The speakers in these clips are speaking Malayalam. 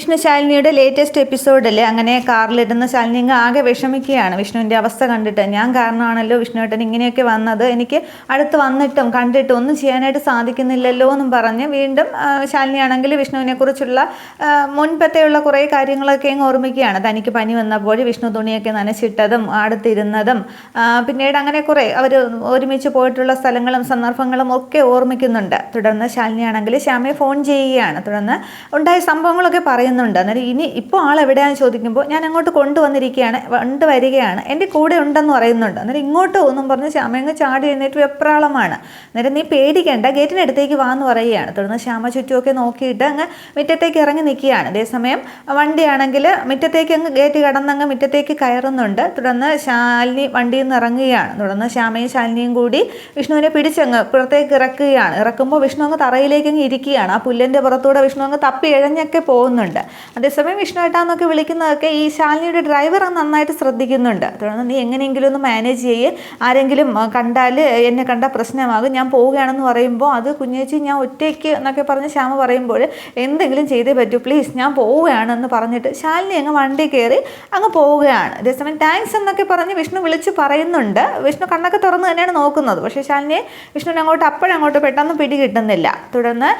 വിഷ്ണു ശാലിനിയുടെ ലേറ്റസ്റ്റ് എപ്പിസോഡിൽ അങ്ങനെ കാറിലിരുന്ന ശാലിനി ഇങ്ങ് ആകെ വിഷമിക്കുകയാണ്. വിഷ്ണുവിന്റെ അവസ്ഥ കണ്ടിട്ട് ഞാൻ കാരണമാണല്ലോ വിഷ്ണുവേട്ടൻ ഇങ്ങനെയൊക്കെ വന്നത്. എനിക്ക് അടുത്ത് വന്നിട്ടും കണ്ടിട്ടും ഒന്നും ചെയ്യാനായിട്ട് സാധിക്കുന്നില്ലല്ലോ എന്നും പറഞ്ഞ് വീണ്ടും ശാലിനിയാണെങ്കിൽ ശാലിനി ആണെങ്കിൽ വിഷ്ണുവിനെ കുറിച്ചുള്ള മുൻപത്തെയുള്ള കുറേ കാര്യങ്ങളൊക്കെ അങ്ങ് ഓർമ്മിക്കുകയാണ്. തനിക്ക് പനി വന്നപ്പോൾ വിഷ്ണു തുണിയൊക്കെ നനച്ചിട്ടതും അടുത്തിരുന്നതും പിന്നീട് അങ്ങനെ കുറേ അവർ ഒരുമിച്ച് പോയിട്ടുള്ള സ്ഥലങ്ങളും സന്ദർഭങ്ങളും ഒക്കെ ഓർമ്മിക്കുന്നുണ്ട്. തുടർന്ന് ശാലിനിയാണെങ്കിൽ ശ്യാമയെ ഫോൺ ചെയ്യുകയാണ്. തുടർന്ന് ഉണ്ടായ സംഭവങ്ങളൊക്കെ പറയുന്നുണ്ട്. അന്നേരം ഇനി ഇപ്പോൾ ആൾ എവിടെയാണെന്ന് ചോദിക്കുമ്പോൾ ഞാൻ അങ്ങോട്ട് കൊണ്ടുവന്നിരിക്കുകയാണ് കൊണ്ട് വരികയാണ് എന്റെ കൂടെ ഉണ്ടെന്ന് പറയുന്നുണ്ട്. അന്നേരം ഇങ്ങോട്ട് ഒന്നും പറഞ്ഞ് ശ്യാമയങ്ങ് ചാടി എഴുന്നേറ്റ് വെപ്രാളമാണ്. അന്നേരം നീ പേടിക്കേണ്ട ഗേറ്റിനടുത്തേക്ക് വാ എന്ന് പറയുകയാണ്. തുടർന്ന് ശ്യാമ ചുറ്റുമൊക്കെ നോക്കിയിട്ട് അങ്ങ് മുറ്റത്തേക്ക് ഇറങ്ങി നിൽക്കുകയാണ്. അതേസമയം വണ്ടിയാണെങ്കിൽ മുറ്റത്തേക്ക് അങ്ങ് ഗേറ്റ് കടന്നങ്ങ് മുറ്റത്തേക്ക് കയറുന്നുണ്ട്. തുടർന്ന് ശാലിനി വണ്ടിയിൽ നിന്ന് ഇറങ്ങുകയാണ്. തുടർന്ന് ശ്യാമയും ശാലിനിയും കൂടി വിഷ്ണുവിനെ പിടിച്ചങ്ങ് പുറത്തേക്ക് ഇറക്കുകയാണ്. ഇറക്കുമ്പോൾ വിഷ്ണു അങ്ങ് തറയിലേക്ക് അങ്ങ് ഇരിക്കുകയാണ്. ആ പുല്ലിന്റെ പുറത്തൂടെ വിഷ്ണു അങ്ങ് തപ്പി എഴഞ്ഞൊക്കെ പോകുന്നുണ്ട്. അതേസമയം വിഷ്ണു ഏട്ടാന്നൊക്കെ വിളിക്കുന്നതൊക്കെ ഈ ശാലിനിയുടെ ഡ്രൈവർ നന്നായിട്ട് ശ്രദ്ധിക്കുന്നുണ്ട്. തുടർന്ന് നീ എങ്ങനെയെങ്കിലും ഒന്ന് മാനേജ് ചെയ്യ്. ആരെങ്കിലും കണ്ടാൽ എന്നെ കണ്ട പ്രശ്നമാകും. ഞാൻ പോവുകയാണെന്ന് പറയുമ്പോൾ അത് കുഞ്ഞേച്ചി ഞാൻ ഒറ്റയ്ക്ക് എന്നൊക്കെ പറഞ്ഞ് ശ്യാമ പറയുമ്പോൾ എന്തെങ്കിലും ചെയ്തേ പറ്റൂ. പ്ലീസ് ഞാൻ പോവുകയാണെന്ന് പറഞ്ഞിട്ട് ശാലിനി അങ്ങ് വണ്ടി കയറി അങ്ങ് പോവുകയാണ്. അതേസമയം താങ്ക്സ് എന്നൊക്കെ പറഞ്ഞ് വിഷ്ണു വിളിച്ച് പറയുന്നുണ്ട്. വിഷ്ണു കണ്ണൊക്കെ തുറന്ന് തന്നെയാണ് നോക്കുന്നത്. പക്ഷേ ശാലിനിയെ വിഷ്ണുവിനെ അങ്ങോട്ട് അപ്പോഴങ്ങോട്ട് പെട്ടെന്ന് പിടി കിട്ടുന്നില്ല തുടർന്ന്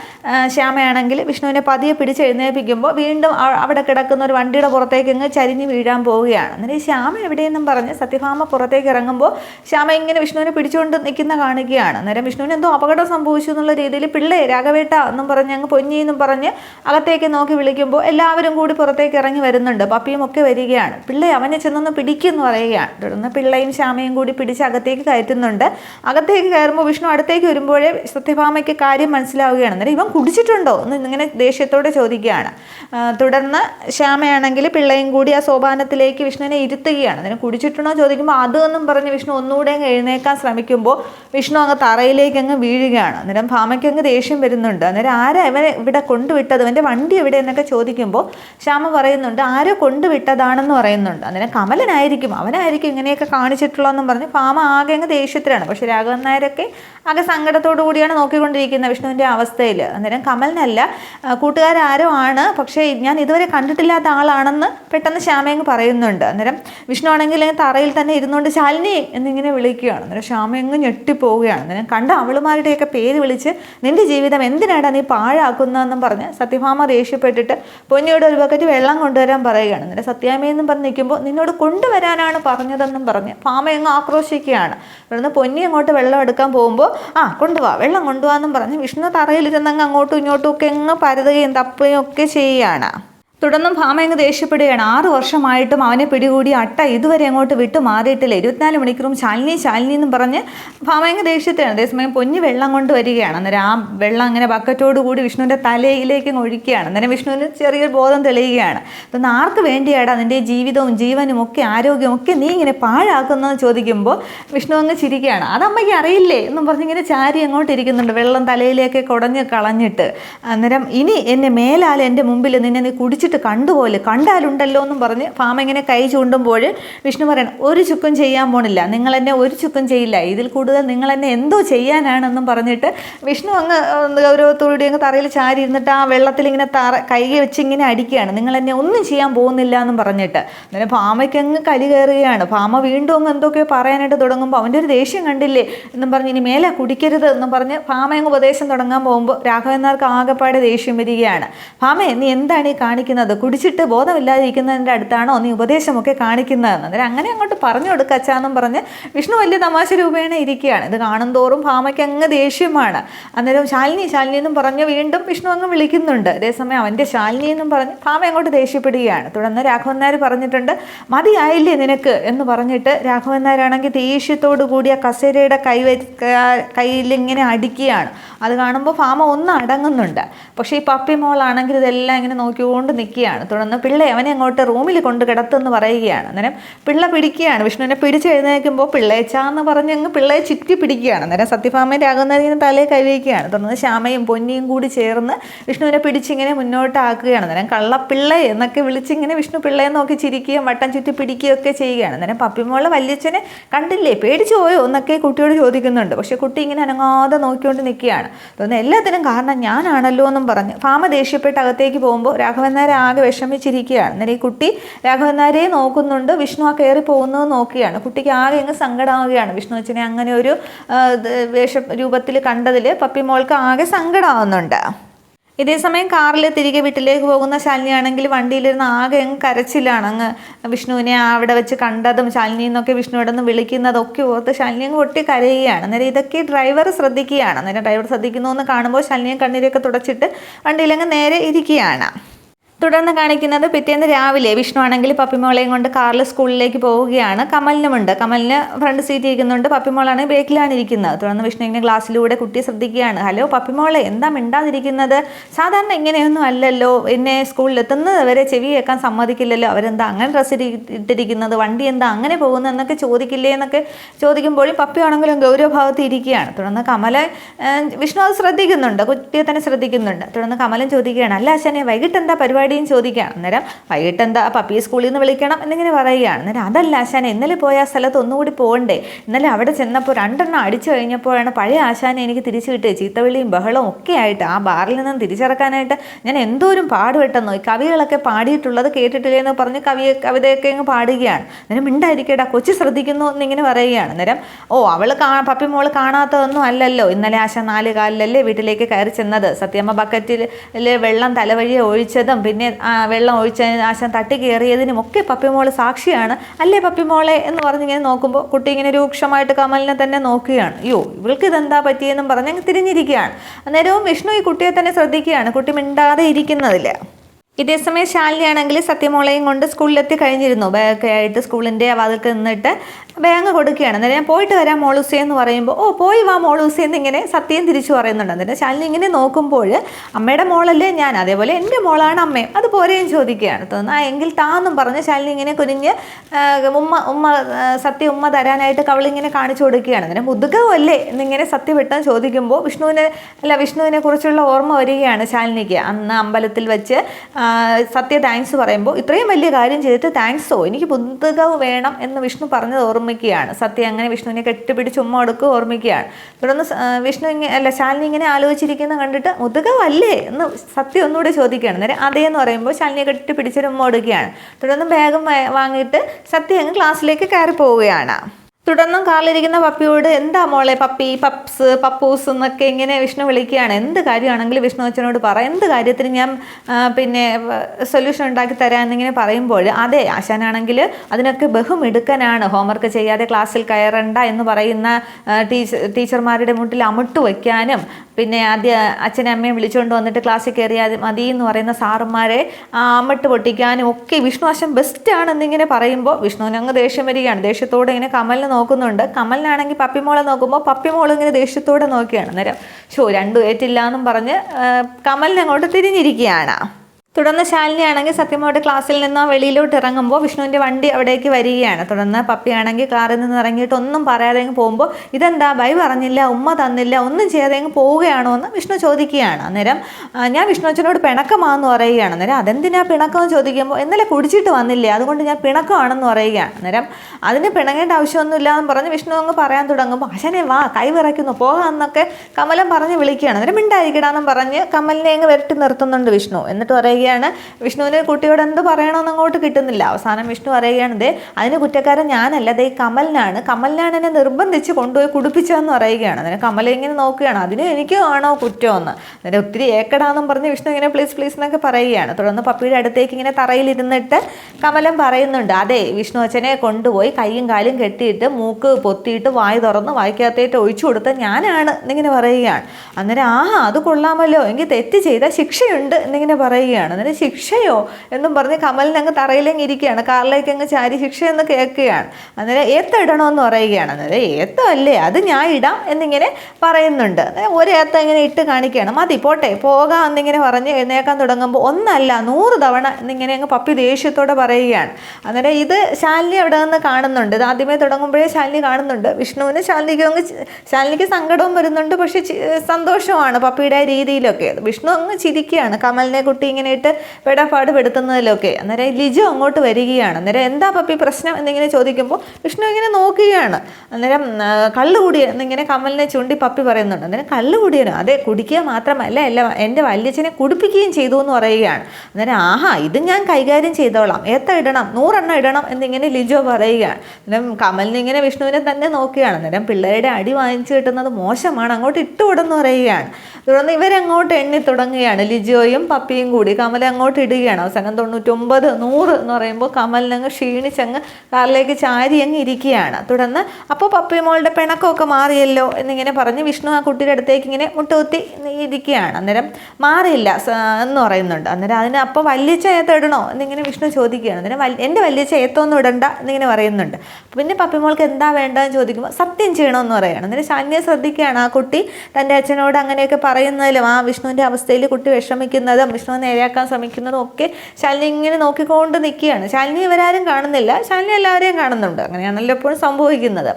ശ്യാമയാണെങ്കിൽ വിഷ്ണുവിനെ പതിയെ പിടിച്ച് എഴുന്നേൽപ്പിക്കുമ്പോൾ വീണ്ടും അവിടെ കിടക്കുന്ന ഒരു വണ്ടിയുടെ പുറത്തേക്ക് ഇങ്ങ് ചരിഞ്ഞ് വീഴാൻ പോവുകയാണ്. ഈ ശ്യാമ എവിടെയെന്നും പറഞ്ഞ് സത്യഭാമ പുറത്തേക്ക് ഇറങ്ങുമ്പോൾ ശ്യാമ ഇങ്ങനെ വിഷ്ണുവിനെ പിടിച്ചുകൊണ്ട് നിൽക്കുന്ന കാണുകയാണ്. അന്നേരം വിഷ്ണുവിന് എന്തോ അപകടം സംഭവിച്ചു എന്നുള്ള രീതിയിൽ പിള്ളേ രാഘവേട്ട എന്നും പറഞ്ഞ് അങ്ങ് പൊന്നി എന്നും പറഞ്ഞ് അകത്തേക്ക് നോക്കി വിളിക്കുമ്പോൾ എല്ലാവരും കൂടി പുറത്തേക്ക് ഇറങ്ങി വരുന്നുണ്ട്. പപ്പിയും ഒക്കെ വരികയാണ്. പിള്ളേ അവനെ ചെന്നൊന്ന് പിടിക്കുമെന്ന് പറയുകയാണ്. തുടർന്ന് പിള്ളയും ശ്യാമയും കൂടി പിടിച്ച് അകത്തേക്ക് കയറ്റുന്നുണ്ട്. അകത്തേക്ക് കയറുമ്പോൾ വിഷ്ണു അടുത്തേക്ക് വരുമ്പോഴേ സത്യഭാമയ്ക്ക് കാര്യം മനസ്സിലാവുകയാണ്. അന്നേരം ഇവൻ കുടിച്ചിട്ടുണ്ടോ? എന്ന് ഇങ്ങനെ ദേഷ്യത്തോടെ ചോദിക്കുകയാണ്. തുടർന്ന് ശ്യാമയാണെങ്കിൽ പിള്ളയും കൂടി ആ സോപാനത്തിലേക്ക് വിഷ്ണുവിനെ ഇരുത്തുകയാണ്. അതിനെ കുടിച്ചിട്ടുണ്ടോ ചോദിക്കുമ്പോൾ അതെന്നും പറഞ്ഞ് വിഷ്ണു ഒന്നുകൂടെ അങ്ങ് എഴുന്നേക്കാൻ ശ്രമിക്കുമ്പോൾ വിഷ്ണു അങ്ങ് തറയിലേക്ക് അങ്ങ് വീഴുകയാണ്. അന്നേരം ഭാമയ്ക്ക് അങ്ങ് ദേഷ്യം വരുന്നുണ്ട്. അന്നേരം ആരാ ഇവനെ ഇവിടെ കൊണ്ടുവിട്ടത്? ഇവന്റെ വണ്ടി എവിടെ? എന്നൊക്കെ ചോദിക്കുമ്പോൾ ശ്യാമ പറയുന്നുണ്ട് ആരോ കൊണ്ടുവിട്ടതാണെന്ന് പറയുന്നുണ്ട്. അന്നേരം കമലനായിരിക്കും. അവനായിരിക്കും ഇങ്ങനെയൊക്കെ കാണിച്ചിട്ടുള്ളതെന്നും പറഞ്ഞ് ഭാമ ആകെ അങ്ങ് ദേഷ്യത്തിലാണ്. പക്ഷേ രാഘവൻ നായരൊക്കെ ആകെ സങ്കടത്തോടു കൂടിയാണ് നോക്കിക്കൊണ്ടിരിക്കുന്നത് വിഷ്ണുവിന്റെ അവസ്ഥയിൽ അന്നേരം കമലിനല്ല കൂട്ടുകാരാരോ ആണ്. പക്ഷേ ഞാൻ ഇതുവരെ കണ്ടിട്ടില്ലാത്ത ആളാണെന്ന് പെട്ടെന്ന് ശ്യാമയങ്ങ് പറയുന്നുണ്ട്. അന്നേരം വിഷ്ണു ആണെങ്കിൽ തറയിൽ തന്നെ ഇരുന്നുകൊണ്ട് ശാലിനി എന്നിങ്ങനെ വിളിക്കുകയാണ്. അന്നേരം ശ്യാമയങ്ങ് ഞെട്ടിപ്പോവുകയാണ്. അന്നേരം കണ്ട അവളുമാരുടെയൊക്കെ പേര് വിളിച്ച് നിന്റെ ജീവിതം എന്തിനാടാ നീ പാഴാക്കുന്നതെന്നും പറഞ്ഞ് സത്യഭാമ ദേഷ്യപ്പെട്ടിട്ട് പൊന്നിയോട് ഒരു ബക്കറ്റ് വെള്ളം കൊണ്ടുവരാൻ പറയുകയാണ്. അന്നേരം സത്യാമയെന്നും പറഞ്ഞ് നിൽക്കുമ്പോൾ നിന്നോട് കൊണ്ടുവരാനാണ് പറഞ്ഞതെന്നും പറഞ്ഞ് ഭാമയങ്ങ് ആക്രോശിക്കുകയാണ്. ഇവിടുന്ന് പൊന്നി അങ്ങോട്ട് വെള്ളം എടുക്കാൻ പോകുമ്പോൾ ആ കൊണ്ടുപോവാ വെള്ളം കൊണ്ടുപോകാമെന്നും പറഞ്ഞ് വിഷ്ണു തറയിലിരുന്നങ്ങ് അങ്ങോട്ടും ഇങ്ങോട്ടും ഒക്കെ എങ്ങ് പരതുകയും തപ്പുകയും ഒക്കെ ചെയ്യുകയാണ് തുടർന്നും ഭാമ അങ്ങ് ദേഷ്യപ്പെടുകയാണ്. ആറ് വർഷമായിട്ടും അവനെ പിടികൂടി അട്ട ഇതുവരെ അങ്ങോട്ട് വിട്ടു മാറിയിട്ടില്ല. ഇരുപത്തിനാല് മണിക്കൂറും ശാലിനി ശാലിനി എന്നും പറഞ്ഞ് ഭാമ അങ്ങ് അതേസമയം പൊഞ്ഞ് വെള്ളം കൊണ്ട് വരികയാണ്. അന്നേരം ആ വെള്ളം അങ്ങനെ ബക്കറ്റോട് കൂടി വിഷ്ണുവിന്റെ തലയിലേക്ക് ഒഴിക്കുകയാണ്. അന്നേരം വിഷ്ണുവിന് ചെറിയൊരു ബോധം തെളിയുകയാണ്. അതൊന്ന് ആർക്ക് വേണ്ടിയാടാ നിന്റെ ജീവിതവും ജീവനും ഒക്കെ ആരോഗ്യവും ഒക്കെ നീ ഇങ്ങനെ പാഴാക്കുന്നതെന്ന് ചോദിക്കുമ്പോൾ വിഷ്ണു അങ്ങ് ചിരിക്കുകയാണ്. അത് അമ്മയ്ക്ക് അറിയില്ലേ എന്നും പറഞ്ഞിങ്ങനെ ചാരി അങ്ങോട്ട് ഇരിക്കുന്നുണ്ട്. വെള്ളം തലയിലേക്ക് കുടഞ്ഞ് കളഞ്ഞിട്ട്. അന്നേരം ഇനി എന്നെ മേലാൽ എന്റെ മുമ്പിൽ നിന്നെ നീ കുടിച്ചിട്ട് കണ്ടുപോലെ കണ്ടാലുണ്ടല്ലോ എന്നും പറഞ്ഞ് ഫാം ഇങ്ങനെ കൈ ചൂണ്ടുമ്പോൾ വിഷ്ണു പറയണം ഒരു ചുക്കും ചെയ്യാൻ പോണില്ല നിങ്ങൾ എന്നെ ഒരു ചുക്കും ചെയ്യില്ല ഇതിൽ കൂടുതൽ നിങ്ങൾ എന്നെ എന്തോ ചെയ്യാനാണെന്നും പറഞ്ഞിട്ട് വിഷ്ണു അങ്ങ് ഗൗരവത്തോടുകൂടി അങ്ങ് തറയിൽ ചാരി ഇരുന്നിട്ട് ആ വെള്ളത്തിൽ ഇങ്ങനെ തറ കൈ വെച്ച് ഇങ്ങനെ അടിക്കുകയാണ് നിങ്ങൾ എന്നെ ഒന്നും ചെയ്യാൻ പോകുന്നില്ല എന്നും പറഞ്ഞിട്ട്. അങ്ങനെ ഫാമയ്ക്ക് അങ്ങ് കലി കയറുകയാണ്. ഫാമ വീണ്ടും അങ്ങ് എന്തൊക്കെയോ പറയാനായിട്ട് തുടങ്ങുമ്പോൾ അവന്റെ ഒരു ദേഷ്യം കണ്ടില്ലേ എന്നും പറഞ്ഞ് ഇനി മേലെ കുടിക്കരുത് എന്നും പറഞ്ഞ് ഭാമ അങ്ങ് ഉപദേശം തുടങ്ങാൻ പോകുമ്പോൾ രാഘവന്മാർക്ക് ആകെപ്പാടെ ദേഷ്യം വരികയാണ്. ഫാമ നീ എന്താണ് ഈ കാണിക്കുന്നത്? കുടിച്ചിട്ട് ബോധമില്ലാതിരിക്കുന്നതിന്റെ അടുത്താണോ നീ ഉപദേശമൊക്കെ കാണിക്കുന്നതെന്ന്. അന്നേരം അങ്ങനെ അങ്ങോട്ട് പറഞ്ഞു കൊടുക്കുക അച്ഛാന്നും പറഞ്ഞ് വിഷ്ണു വലിയ തമാശ രൂപേണ ഇരിക്കുകയാണ്. ഇത് കാണും തോറും ഭാമയ്ക്ക് അങ്ങ് ദേഷ്യമാണ്. അന്നേരം ശാലിനി ശാലിനി എന്നും പറഞ്ഞ് വീണ്ടും വിഷ്ണു അങ്ങ് വിളിക്കുന്നുണ്ട്. അതേസമയം അവന്റെ ശാലിനി എന്നും പറഞ്ഞ് ഭാമ അങ്ങോട്ട് ദേഷ്യപ്പെടുകയാണ്. തുടർന്ന് രാഘവൻ നായർ പറഞ്ഞിട്ടുണ്ട് മതിയായില്ലേ നിനക്ക്? എന്ന് പറഞ്ഞിട്ട് രാഘവൻ നായരാണെങ്കിൽ ദേഷ്യത്തോടു കൂടി ആ കസേരയുടെ കൈ കയ്യിലിങ്ങനെ അടിക്കുകയാണ്. അത് കാണുമ്പോൾ ഭാമ ഒന്ന് അടങ്ങുന്നുണ്ട്. പക്ഷേ ഈ പപ്പി മോളാണെങ്കിൽ ഇതെല്ലാം ഇങ്ങനെ നോക്കിക്കൊണ്ട് നിൽക്കുകയാണ് തുടർന്ന് പിള്ള അവനെ അങ്ങോട്ട് റൂമിൽ കൊണ്ട് കിടത്തെന്ന് പറയുകയാണ്. അന്നേരം പിള്ള പിടിക്കുകയാണ്. വിഷ്ണുവിനെ പിടിച്ച് എഴുന്നേൽക്കുമ്പോൾ പിള്ളേച്ചാന്ന് പറഞ്ഞ് അങ്ങ് പിള്ളയെ ചുറ്റി പിടിക്കുകയാണ്. അന്നേരം സത്യഭാമയും രാഘവനാഥിനെ തലയെ കഴിയുകയാണ് തുടർന്ന് ശ്യാമയും പൊന്നിയും കൂടി ചേർന്ന് വിഷ്ണുവിനെ പിടിച്ചിങ്ങനെ മുന്നോട്ടാക്കുകയാണ്. അന്നേരം കള്ളപ്പിള്ള എന്നൊക്കെ വിളിച്ചിങ്ങനെ വിഷ്ണു പിള്ളയെ നോക്കി ചിരിക്കുകയും വട്ടം ചുറ്റി പിടിക്കുകയും ഒക്കെ ചെയ്യുകയാണ്. അന്നേരം പപ്പിമോളെ വല്യച്ഛനെ കണ്ടില്ലേ പേടിച്ചു പോയോ എന്നൊക്കെ കുട്ടിയോട് ചോദിക്കുന്നുണ്ട്. പക്ഷേ കുട്ടി ഇങ്ങനെ അനങ്ങാതെ നോക്കിക്കൊണ്ട് നിൽക്കുകയാണ്. തോന്നുന്നു എല്ലാത്തിനും കാരണം ഞാനാണല്ലോ എന്നും പറഞ്ഞ് ഭാമ ദേഷ്യപ്പെട്ട് അകത്തേക്ക് പോകുമ്പോൾ രാഘവൻ നായർ ആകെ വിഷമിച്ചിരിക്കുകയാണ്. അന്നേരം ഈ കുട്ടി രാഘവൻ നായരെ നോക്കുന്നുണ്ട്. വിഷ്ണു ആ കയറി പോകുന്നത് നോക്കുകയാണ്. കുട്ടിക്ക് ആകെ അങ്ങ് സങ്കടമാവുകയാണ് വിഷ്ണു അച്ഛനെ അങ്ങനെ ഒരു വേഷ രൂപത്തിൽ കണ്ടതിൽ പപ്പി മോൾക്ക് ആകെ സങ്കടമാവുന്നുണ്ട് ഇതേസമയം കാറിൽ തിരികെ വീട്ടിലേക്ക് പോകുന്ന ശാലിനിയാണെങ്കിൽ വണ്ടിയിലിരുന്ന് ആകെ അങ്ങ് കരച്ചിലാണ്. അങ്ങ് വിഷ്ണുവിനെ അവിടെ വെച്ച് കണ്ടതും ശാലിനി എന്നൊക്കെ വിഷ്ണുവിടെ നിന്ന് വിളിക്കുന്നതൊക്കെ ഓർത്ത് ശാലിനി അങ്ങ് ഒട്ടി കരയുകയാണ്. അന്നേരം ഇതൊക്കെ ഡ്രൈവർ ശ്രദ്ധിക്കുകയാണ്. അന്നേരം ഡ്രൈവർ ശ്രദ്ധിക്കുന്നു എന്ന് കാണുമ്പോൾ ശാലിനിയെ കണ്ണീരൊക്കെ തുടച്ചിട്ട് വണ്ടിയിലങ്ങ് നേരെ ഇരിക്കുകയാണ്. തുടർന്ന് കാണിക്കുന്നത് പിറ്റേന്ന് രാവിലെ വിഷ്ണു ആണെങ്കിൽ പപ്പിമോളെയും കൊണ്ട് കാറിൽ സ്കൂളിലേക്ക് പോവുകയാണ്. കമലിനുമുണ്ട്. കമലിന് ഫ്രണ്ട് സീറ്റ് ഇരിക്കുന്നുണ്ട്. പപ്പിമോളാണ് ബേക്കിലാണ് ഇരിക്കുന്നത്. തുടർന്ന് വിഷ്ണു ഇങ്ങനെ ക്ലാസ്സിലൂടെ കുട്ടിയെ ശ്രദ്ധിക്കുകയാണ്. ഹലോ പപ്പിമോളെ എന്താ മിണ്ടാതിരിക്കുന്നത്? സാധാരണ ഇങ്ങനെയൊന്നും അല്ലല്ലോ. എന്നെ സ്കൂളിൽ എത്തുന്നത് വരെ ചെവി കേൾക്കാൻ സമ്മതിക്കില്ലല്ലോ. അവരെന്താ അങ്ങനെ ഡ്രസ്സ് ഇട്ടിരിക്കുന്നത്? വണ്ടി എന്താ അങ്ങനെ പോകുന്നത് എന്നൊക്കെ ചോദിക്കില്ലേ എന്നൊക്കെ ചോദിക്കുമ്പോഴും പപ്പി ആണെങ്കിലും ഗൗരവഭാവത്തിൽ ഇരിക്കുകയാണ്. തുടർന്ന് കമല വിഷ്ണു അത് ശ്രദ്ധിക്കുന്നുണ്ട്. കുട്ടിയെ തന്നെ ശ്രദ്ധിക്കുന്നുണ്ട്. തുടർന്ന് കമലൻ ചോദിക്കുകയാണ്. അല്ല അച്ഛനെ വൈകിട്ട് എന്താ പരിപാടിയും ചോദിക്കുകയാണ് അന്നേരം വൈകിട്ട് എന്താ പപ്പി സ്കൂളിൽ നിന്ന് വിളിക്കണം എന്നിങ്ങനെ പറയുകയാണ്. അന്നേരം അതല്ല ആശാന ഇന്നലെ പോയ ആ സ്ഥലത്ത് ഒന്നുകൂടി പോകണ്ടേ. ഇന്നലെ അവിടെ ചെന്നപ്പോൾ രണ്ടെണ്ണം അടിച്ചു കഴിഞ്ഞപ്പോഴാണ് പഴയ ആശാനെ എനിക്ക് തിരിച്ചു കിട്ടിയത്. ചീത്തവിളിയും ബഹളവും ഒക്കെ ആയിട്ട് ആ ബാറിൽ നിന്നും തിരിച്ചിറക്കാനായിട്ട് ഞാൻ എന്തോരം പാടുപെട്ടെന്നോ ഈ കവികളൊക്കെ പാടിയിട്ടുള്ളത് കേട്ടിട്ടില്ലേ എന്ന് പറഞ്ഞ് കവി കവിതയൊക്കെ അങ്ങ് പാടുകയാണ്. അന്നേരം ഉണ്ടായിരിക്കേടാ കൊച്ചു ശ്രദ്ധിക്കുന്നു എന്നിങ്ങനെ പറയുകയാണ്. അന്നേരം ഓ അവൾ കാ പപ്പി മോൾ കാണാത്തതൊന്നും അല്ലല്ലോ. ഇന്നലെ ആശ നാല് കാലിലല്ലേ വീട്ടിലേക്ക് കയറി ചെന്നത്. സത്യമ്മ ബക്കറ്റിൽ വെള്ളം തലവഴിയെ ഒഴിച്ചതും പിന്നെ ആ വെള്ളം ഒഴിച്ചതിന് ആശാൻ തട്ടി കയറിയതിനും ഒക്കെ പപ്പിമോൾ സാക്ഷിയാണ്. അല്ലേ പപ്പിമോളെ എന്ന് പറഞ്ഞിങ്ങനെ നോക്കുമ്പോൾ കുട്ടി ഇങ്ങനെ രൂക്ഷമായിട്ട് കമലിനെ തന്നെ നോക്കുകയാണ്. അയ്യോ ഇവൾക്ക് ഇതെന്താ പറ്റിയെന്നും പറഞ്ഞ് അങ്ങ് തിരിഞ്ഞിരിക്കുകയാണ്. അന്നേരവും വിഷ്ണു ഈ കുട്ടിയെ തന്നെ ശ്രദ്ധിക്കുകയാണ്. കുട്ടി മിണ്ടാതെ ഇരിക്കുന്നതില്ല ഇതേസമയം ശാലിനിയാണെങ്കിൽ സത്യമോളയും കൊണ്ട് സ്കൂളിലെത്തി കഴിഞ്ഞിരുന്നു. ബാഗൊക്കെ ആയിട്ട് സ്കൂളിന്റെ വാതിൽക്ക് നിന്നിട്ട് ബാഗ് കൊടുക്കുകയാണ്. അന്നേരം ഞാൻ പോയിട്ട് വരാം മോളൂസേ എന്ന് പറയുമ്പോൾ ഓ പോയി വാ മോളൂസേ എന്ന് ഇങ്ങനെ സത്യം തിരിച്ചു പറയുന്നുണ്ട്. അന്നേരം ശാലിനി ഇങ്ങനെ നോക്കുമ്പോൾ അമ്മയുടെ മോളല്ലേ ഞാൻ? അതേപോലെ എന്റെ മോളാണ് അമ്മയും അത് പോരെയും ചോദിക്കുകയാണ്. തോന്നുന്നു ആ എങ്കിൽ താന്നും പറഞ്ഞ് ശാലിനി ഇങ്ങനെ കുനിഞ്ഞ് ഉമ്മ ഉമ്മ സത്യ ഉമ്മ തരാനായിട്ട് കവളിങ്ങനെ കാണിച്ചു കൊടുക്കുകയാണ്. അന്നേരം മുതുകമല്ലേ എന്നിങ്ങനെ സത്യം പെട്ടെന്ന് ചോദിക്കുമ്പോൾ വിഷ്ണുവിനെ അല്ല വിഷ്ണുവിനെ കുറിച്ചുള്ള ഓർമ്മ വരികയാണ് ശാലിനിക്ക്. അന്ന് അമ്പലത്തിൽ വെച്ച് സത്യ താങ്ക്സ് പറയുമ്പോൾ ഇത്രയും വലിയ കാര്യം ചെയ്തിട്ട് താങ്ക്സോ എനിക്ക് മുതുകവ് വേണം എന്ന് വിഷ്ണു പറഞ്ഞത് ഓർമ്മിക്കുകയാണ്. സത്യ അങ്ങനെ വിഷ്ണുവിനെ കെട്ടിപ്പിടിച്ച് ഉമ്മ എടുക്കുക ഓർമ്മിക്കുകയാണ്. തുടർന്ന് വിഷ്ണു ഇങ്ങനെ അല്ല ശാലിനി ഇങ്ങനെ ആലോചിച്ചിരിക്കുന്ന കണ്ടിട്ട് മുതുകവല്ലേ എന്ന് സത്യം ഒന്നുകൂടി ചോദിക്കുകയാണ്. നേരെ അതേ എന്ന് പറയുമ്പോൾ ശാലിനിയെ കെട്ടിപ്പിടിച്ചൊരു ഉമ്മ എടുക്കുകയാണ് തുടർന്ന് ബാഗും വാങ്ങിയിട്ട് സത്യ അങ്ങ് ക്ലാസ്സിലേക്ക് കയറി പോവുകയാണ്. തുടർന്നും കാറിലിരിക്കുന്ന പപ്പിയോട് എന്താ മോളെ പപ്പി പപ്സ് പപ്പൂസ് എന്നൊക്കെ ഇങ്ങനെ വിഷ്ണു വിളിക്കുകയാണ്. എന്ത് കാര്യമാണെങ്കിലും വിഷ്ണു അച്ഛനോട് പറ. എന്ത് കാര്യത്തിന് ഞാൻ പിന്നെ സൊല്യൂഷൻ ഉണ്ടാക്കി തരാം പറയുമ്പോൾ അതെ ആശാനാണെങ്കിൽ അതിനൊക്കെ ബഹുമിടുക്കനാണ്. ഹോംവർക്ക് ചെയ്യാതെ ക്ലാസ്സിൽ കയറണ്ട എന്ന് പറയുന്ന ടീച്ചർ ടീച്ചർമാരുടെ മുട്ടിൽ അമിട്ട് വയ്ക്കാനും പിന്നെ ആദ്യം അച്ഛനെ അമ്മയും വിളിച്ചുകൊണ്ട് വന്നിട്ട് ക്ലാസ്സിൽ കയറിയാൽ മതി എന്ന് പറയുന്ന സാറുമാരെ അമിട്ട് പൊട്ടിക്കാനും ഒക്കെ വിഷ്ണു ആശൻ ബെസ്റ്റാണെന്നിങ്ങനെ പറയുമ്പോൾ വിഷ്ണുവിനങ്ങ് ദേഷ്യം വരികയാണ്. ദേഷ്യത്തോടെ ഇങ്ങനെ കമലിനെ നോക്കുന്നുണ്ട്. കമലിനാണെങ്കിൽ പപ്പിമോളെ നോക്കുമ്പോൾ പപ്പിമോൾ ഇങ്ങനെ ദേഷ്യത്തോടെ നോക്കിയാണ്. അന്നേരം ഷോ രണ്ടു ഏറ്റില്ല എന്നും പറഞ്ഞ് കമലിനങ്ങോട്ട് തിരിഞ്ഞിരിക്കുകയാണ്. തുടർന്ന് ശാലിനിയാണെങ്കിൽ സത്യമോടെ ക്ലാസ്സിൽ നിന്ന് വെളിയിലോട്ട് ഇറങ്ങുമ്പോൾ വിഷ്ണുവിന്റെ വണ്ടി അവിടേക്ക് വരികയാണ്. തുടർന്ന് പപ്പിയാണെങ്കിൽ കാറിൽ നിന്ന് ഇറങ്ങിയിട്ട് ഒന്നും പറയാതെ പോകുമ്പോൾ ഇതെന്താ? ബൈ പറഞ്ഞില്ല ഉമ്മ തന്നില്ല ഒന്നും ചെയ്യാതെ പോവുകയാണോ എന്ന് വിഷ്ണു ചോദിക്കുകയാണ്. അന്നേരം ഞാൻ വിഷ്ണു അച്ഛനോട് പിണക്കമാണെന്ന് പറയുകയാണ്. അന്നേരം അതെന്തിനാ പിണക്കം ചോദിക്കുമ്പോൾ? ഇന്നലെ കുടിച്ചിട്ട് വന്നില്ലേ അതുകൊണ്ട് ഞാൻ പിണക്കമാണെന്ന് പറയുകയാണ്. അന്നേരം അതിന് പിണങ്ങേണ്ട ആവശ്യമൊന്നുമില്ല എന്ന് പറഞ്ഞ് വിഷ്ണു അങ്ങ് പറയാൻ തുടങ്ങുമ്പോൾ അശനെ വാ കൈ വിറയ്ക്കുന്നു പോകാമെന്നൊക്കെ കമലം പറഞ്ഞ് വിളിക്കുകയാണ്. അന്നേരം മിണ്ടായിരിക്കടാന്നും പറഞ്ഞ് കമലിനെ അങ്ങ് വരട്ടി നിർത്തുന്നുണ്ട് വിഷ്ണു. എന്നിട്ട് പറയുകയാണ് വിഷ്ണുവിന് കുട്ടിയോട് എന്ത് പറയണമെന്ന് അങ്ങോട്ട് കിട്ടുന്നില്ല. അവസാനം വിഷ്ണു പറയുകയാണ് ദേ അതിന് കുറ്റക്കാരൻ ഞാനല്ല. ദേ കമലിനാണ്. കമലിനാണ് എന്നെ നിർബന്ധിച്ച് കൊണ്ടുപോയി കുടിപ്പിച്ചതെന്ന് പറയുകയാണ്. അതിന് കമല ഇങ്ങനെ നോക്കുകയാണ് അതിന് എനിക്ക് ആണോ കുറ്റമെന്ന് എന്നിട്ട് ഒത്തിരി ഏക്കടാന്നും പറഞ്ഞ് വിഷ്ണു ഇങ്ങനെ പ്ലീസ് പ്ലീസ് എന്നൊക്കെ പറയുകയാണ്. തുടർന്ന് പപ്പിയുടെ അടുത്തേക്ക് ഇങ്ങനെ തറയിലിരുന്നിട്ട് കമലം പറയുന്നുണ്ട് അതെ വിഷ്ണു അച്ഛനെ കൊണ്ടുപോയി കൈയും കാലും കെട്ടിയിട്ട് മൂക്ക് പൊത്തിയിട്ട് വായി തുറന്ന് വായിക്കകത്തേറ്റ് ഒഴിച്ചു കൊടുത്ത ഞാനാണ് എന്നിങ്ങനെ പറയുകയാണ്. അന്നേരം ആഹാ അത് കൊള്ളാമല്ലോ. എങ്കിൽ തെറ്റ് ചെയ്ത ശിക്ഷയുണ്ട് എന്നിങ്ങനെ പറയുകയാണ്. അന്നേരം ശിക്ഷയോ? എന്നും പറഞ്ഞ് കമലിന് അങ്ങ് തറയിലങ്ങ് ഇരിക്കുകയാണ്. കാറിലേക്ക് അങ്ങ് ചാരി ശിക്ഷ എന്ന് കേൾക്കുകയാണ്. അന്നേരം ഏത്ത എന്ന് പറയുകയാണ്. അന്നേരം ഏത്തം അല്ലേ? അത് ഞാൻ ഇടാം എന്നിങ്ങനെ പറയുന്നുണ്ട്. ഒരു ഏത്ത ഇങ്ങനെ ഇട്ട് കാണിക്കുകയാണ്. മതി പോട്ടെ പോകാം എന്നിങ്ങനെ പറഞ്ഞ് എഴുന്നേക്കാൻ തുടങ്ങുമ്പോൾ ഒന്നല്ല നൂറ് തവണ എന്നിങ്ങനെ അങ്ങ് പപ്പി ദേഷ്യത്തോടെ പറയുകയാണ്. അന്നേരം ഇത് ശാലിനി അവിടെ നിന്ന് കാണുന്നുണ്ട്. ഇത് ആദ്യമേ തുടങ്ങുമ്പോഴേ ശാലിനി കാണുന്നുണ്ട്. വിഷ്ണുവിന് ശാലിനിക്ക് അങ്ങ് ശാലിനിക്ക് സങ്കടവും വരുന്നുണ്ട് പക്ഷേ സന്തോഷമാണ് പപ്പിയുടെ രീതിയിലൊക്കെ. വിഷ്ണു അങ്ങ് ചിരിക്കുകയാണ്. കമലിനെ കുട്ടി ഇങ്ങനെ പറഞ്ഞിട്ട് പെടാപ്പാട് പെടുത്തുന്നതിലൊക്കെ അന്നേരം ലിജു അങ്ങോട്ട് വരികയാണ്. അന്നേരം എന്താ പപ്പി പ്രശ്നം എന്നിങ്ങനെ ചോദിക്കുമ്പോൾ വിഷ്ണു ഇങ്ങനെ നോക്കുകയാണ്. അന്നേരം കള്ള് കുടിയ എന്നിങ്ങനെ കമലിനെ ചൂണ്ടി പപ്പി പറയുന്നുണ്ട്. അന്നേരം കള്ള് അതെ കുടിക്കുക മാത്രമല്ല എല്ലാ എന്റെ വല്യച്ഛനെ കുടിപ്പിക്കുകയും ചെയ്തു എന്ന് പറയുകയാണ്. അന്നേരം ആഹാ ഇത് ഞാൻ കൈകാര്യം ചെയ്തോളാം. എത്ര ഇടണം? നൂറെണ്ണം ഇടണം? എന്നിങ്ങനെ ലിജോ പറയുകയാണ്. അന്നേരം കമലിനിങ്ങനെ വിഷ്ണുവിനെ തന്നെ നോക്കുകയാണ്. അന്നേരം പിള്ളേരുടെ അടി വാങ്ങിച്ചു കിട്ടുന്നത് മോശമാണ്. അങ്ങോട്ട് ഇട്ടുവിടെന്ന് പറയുകയാണ്. തുടർന്ന് ഇവരങ്ങോട്ട് എണ്ണി തുടങ്ങുകയാണ്. ലിജോയും പപ്പിയും കൂടി. കമൽ അങ്ങോട്ട് ഇടുകയാണ്. അവസാനം തൊണ്ണൂറ്റൊമ്പത് നൂറ് എന്ന് പറയുമ്പോൾ കമലിനങ്ങ് ക്ഷീണിച്ചങ്ങ് കാറിലേക്ക് ചാരി അങ്ങ് ഇരിക്കുകയാണ്. തുടർന്ന് അപ്പോൾ പപ്പിമോളുടെ പിണക്കമൊക്കെ മാറിയല്ലോ? എന്നിങ്ങനെ പറഞ്ഞ് വിഷ്ണു ആ കുട്ടിയുടെ അടുത്തേക്ക് ഇങ്ങനെ മുട്ടുകുത്തി ഇരിക്കുകയാണ്. അന്നേരം മാറിയില്ല എന്ന് പറയുന്നുണ്ട്. അന്നേരം അതിന് അപ്പോൾ വല്യച്ച ഏത്തം ഇടണോ? എന്നിങ്ങനെ വിഷ്ണു ചോദിക്കുകയാണ്. അന്നേരം എന്റെ വല്യച്ച ഏത്തൊന്നും ഇടണ്ട എന്നിങ്ങനെ പറയുന്നുണ്ട്. പിന്നെ പപ്പിമോൾക്ക് എന്താ വേണ്ടതെന്ന് ചോദിക്കുമ്പോൾ സത്യം ചെയ്യണമെന്ന് പറയുകയാണ് അന്നേരം ശാന്യെ ശ്രദ്ധിക്കുകയാണ്. ആ കുട്ടി തന്റെ അച്ഛനോട് അങ്ങനെയൊക്കെ പറയുന്നതിലും ആ വിഷ്ണുവിന്റെ അവസ്ഥയിൽ കുട്ടി വിഷമിക്കുന്നതും വിഷ്ണുവിനെ നേരെയാക്കാൻ ശ്രമിക്കുന്നതും ഒക്കെ ശാലിനി ഇങ്ങനെ നോക്കിക്കൊണ്ട് നിൽക്കുകയാണ് ശാലിനി ഇവരാരും കാണുന്നില്ല. ശാലിനി എല്ലാവരെയും കാണുന്നുണ്ട്. അങ്ങനെയാണല്ലോ എപ്പോഴും സംഭവിക്കുന്നത്.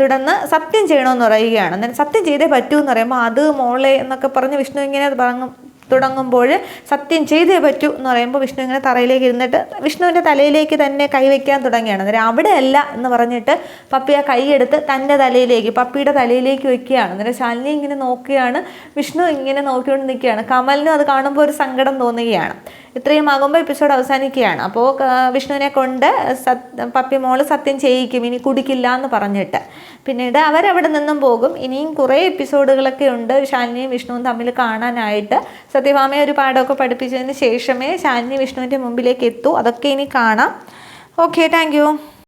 തുടർന്ന് സത്യം ചെയ്യണമെന്ന് പറയുകയാണ്. അന്നേരം സത്യം ചെയ്തേ പറ്റൂ എന്ന് പറയുമ്പോൾ അത് മോളെ എന്നൊക്കെ പറഞ്ഞ് വിഷ്ണു ഇങ്ങനെ പറഞ്ഞു തുടങ്ങുമ്പോൾ സത്യം ചെയ്തേ പറ്റൂ എന്ന് പറയുമ്പോൾ വിഷ്ണു ഇങ്ങനെ തറയിലേക്ക് ഇരുന്നിട്ട് വിഷ്ണുവിന്റെ തലയിലേക്ക് തന്നെ കൈവയ്ക്കാൻ തുടങ്ങിയാണ് അന്നേരം അവിടെ അല്ല എന്ന് പറഞ്ഞിട്ട് പപ്പി ആ കൈയെടുത്ത് തന്റെ തലയിലേക്ക് പപ്പിയുടെ തലയിലേക്ക് വെക്കുകയാണ് അന്നേരം ശാലിനി ഇങ്ങനെ നോക്കുകയാണ് വിഷ്ണു ഇങ്ങനെ നോക്കിക്കൊണ്ട് നിൽക്കുകയാണ് കമലിനും അത് കാണുമ്പോൾ ഒരു സങ്കടം തോന്നുകയാണ്. ഇത്രയും ആകുമ്പോൾ എപ്പിസോഡ് അവസാനിക്കുകയാണ്. അപ്പോൾ വിഷ്ണുവിനെ കൊണ്ട് സത് പപ്പി മോൾ സത്യം ചെയ്യിക്കും ഇനി കുടിക്കില്ല എന്ന് പറഞ്ഞിട്ട്. പിന്നീട് അവരവിടെ നിന്നും പോകും. ഇനിയും കുറേ എപ്പിസോഡുകളൊക്കെ ഉണ്ട് ശാലിനിയും വിഷ്ണുവും തമ്മിൽ കാണാനായിട്ട്. സത്യഭാമയെ ഒരു പാഠമൊക്കെ പഠിപ്പിച്ചതിന് ശേഷമേ ശാലിനി വിഷ്ണുവിന്റെ മുമ്പിലേക്ക് എത്തൂ. അതൊക്കെ ഇനി കാണാം. Okay thank